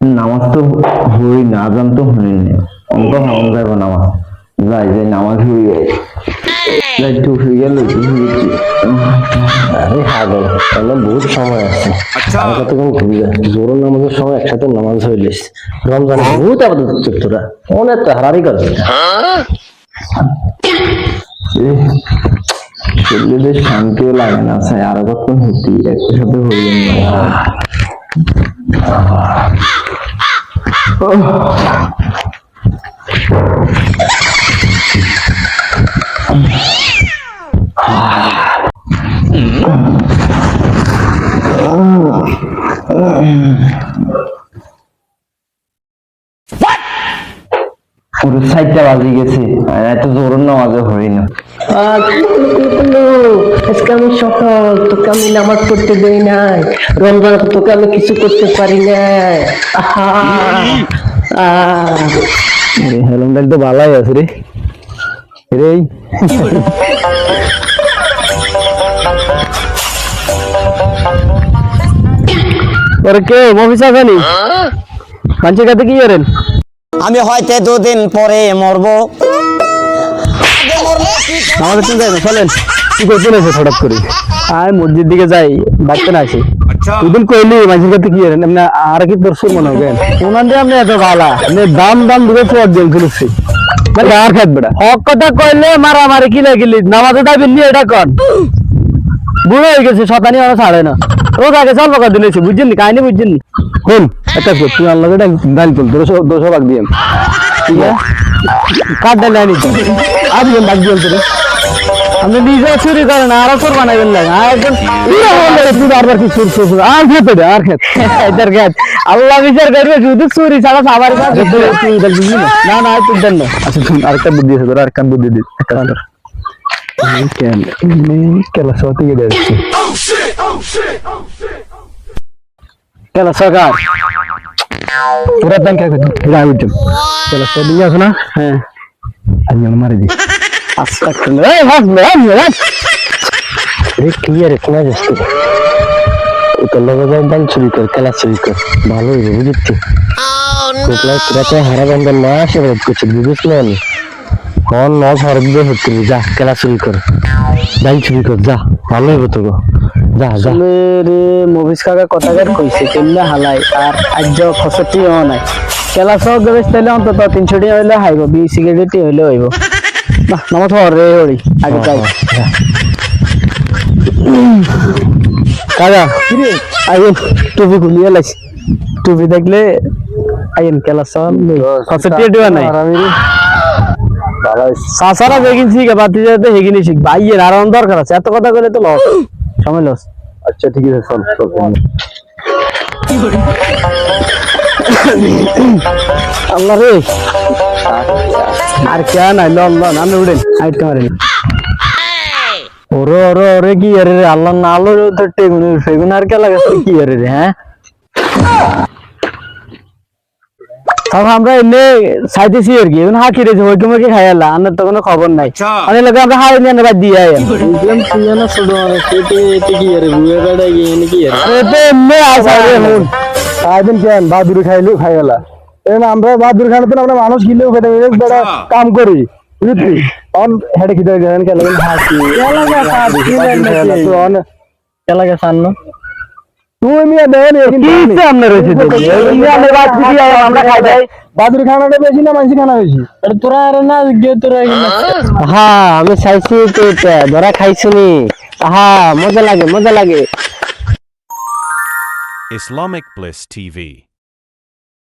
নামাজ তো হই না আজান তো হই না অঙ্ক যাবে নামাজ যাই যাই নামাজ হই যাই যাই একটু গেল আরে হাগল তাহলে বহুত সময় আছে। আমি কতক্ষণ ঘুরে জোর নামাজের সময় একসাথে নামাজ হইলিস রমজানে বহুত আবাদত করছিস তোরা। অনেক তো হারারি করছিস শরীরে শান্তিও লাগে না স্যার আরও কতক্ষণ হতি একই সাথে হইলেন না পুরো সাইডটা বাজি গেছে এত জোর নামাজে হই না আজকে আমি সকাল তোকে আমি নামাজ পড়তে দেই নাই। রমজান তোকে আমি কিছু করতে পারি হেলমটা ভালাই আছে রে। রে। তোর কে মফিস আসানি মানুষের কাছে কি করেন? আমি হয়তো দুদিন পরে মরবো। আমাদের চিন্তা নেই চলেন। কি করতে নেছে হঠাৎ করে? আয় মসজিদ দিকে যাই ডাকতে না আসি। দুদিন কইলি মানুষের কাছে কি করেন এমনি আর কি সুর মনে হবে দিয়ে আপনি এত ভালা। আপনি দাম দাম দুটো চোখ দিন ফেলেছি আর খাত বেড়া হক কথা কইলে মারামারি কি লাগিলি নামাজে দাবি নিয়ে এটা কর বুড়ো হয়ে গেছে শতানি আমরা ছাড়ে না। রোজ আগে চল বকা দিলেছি বুঝছেন কাহিনী বুঝছেন নি? শুন একটা কর তুই আল্লাহ ডাল তুল দুশো দুশো ভাগ দিয়ে কাঠ ডাল আনি আর দিন ভাগ দিয়ে তোরে। আপনি নিজে চুরি করেন আর চোর বানাবেন না। আর একজন তুই বারবার কি চুর চুর আর খেতে দে আর খেত। এটার খেত। আল্লাহ বিচার করবে শুধু চুরি ছাড়া কাজ এটা বুঝলি না না তুই দেন না। আচ্ছা শুন আরেকটা বুদ্ধি আছে তোর আরেকটা বুদ্ধি দিই একটা তোর কেন কেলা সত্যি গিয়ে যাচ্ছে কেলা সরকার পুরা ব্যাংক এটা আমি উঠলাম কেলা সত্যি আছে না হ্যাঁ আমি মারি দিই আচ্ছা এই ভাগ ভাগ ভাগ রে ক্লিয়ার শোনা যাচ্ছে তো লগে যাই দান চুরি কর খেলা চুরি কর ভালো বুঝছি তোরা তো হারা বন্ধন না আসে না আমি কন ন দিয়ে হচ্ছে যা খেলা চুরি কর দান চুরি কর যা ভালো হইবে তো যা যা। রে মভিস কাকা কথাকার কইছে কেমনে হালাই আর আজ খসটি হ নাই। খেলা সব গবেষ তাইলে অন্তত তিনশো টি হইলে হাইব বিশ সিগারেটি হইলে হইব। না নামাজ রে হরি আগে যাই। কাকা আইন টুপি খুলিয়ে লাইছি। টুপি দেখলে আইন খেলা সব খসটি দিবা নাই। সাসারা বেগিন শিখে বাতি যেতে হেগিনি শিখ। ভাইয়ের আর দরকার আছে এত কথা করে তো লস। সময় লস। আচ্ছা ঠিক আছে চল চল আল্লাহ রে। আর কে নাই? লন লন আমি উড়েন। হাইট কামারেন ওরে ওরে ওরে কি আরে আল্লাহ না আলো তো টেগুন সেগুন আর কে লাগাছে কি আরে হ্যাঁ? তাহলে আমরা এনে সাইতেছি আর কি এখন হাঁকি রেছে ওই কুমে খাই আল্লাহ আমার তো কোনো খবর নাই। আমি লাগে আমরা হাই নিয়ে বাদ দিয়ে আই বুঝলাম তুই না ছোট মানে কেটে এতে কি আরে বুয়ে গিয়ে এনে কি আরে? আরে তো এমনি আসা রে হুন। সারাদিন কেন বাদুর খাইলেও খাই আলা এখন আমরা বাদুর খাইলে তো আমরা মানুষ কিনলেও খেতে বেড়া কাম করি বুঝলি? অন হেডে খিদে গেলেন কেন হাসি এলাকা সান এলাকা সান তুই মিয়া দেন কি সামনে রয়েছে আমরা খাই যাই বাদুর খানাটা বেশি না মানসি খানা বেশি? তোরা আরে না গিয়ে তোরা হ্যাঁ আমি চাইছি তো ধরা খাইছুনি হ্যাঁ মজা লাগে মজা লাগে। Islamic Bliss TV.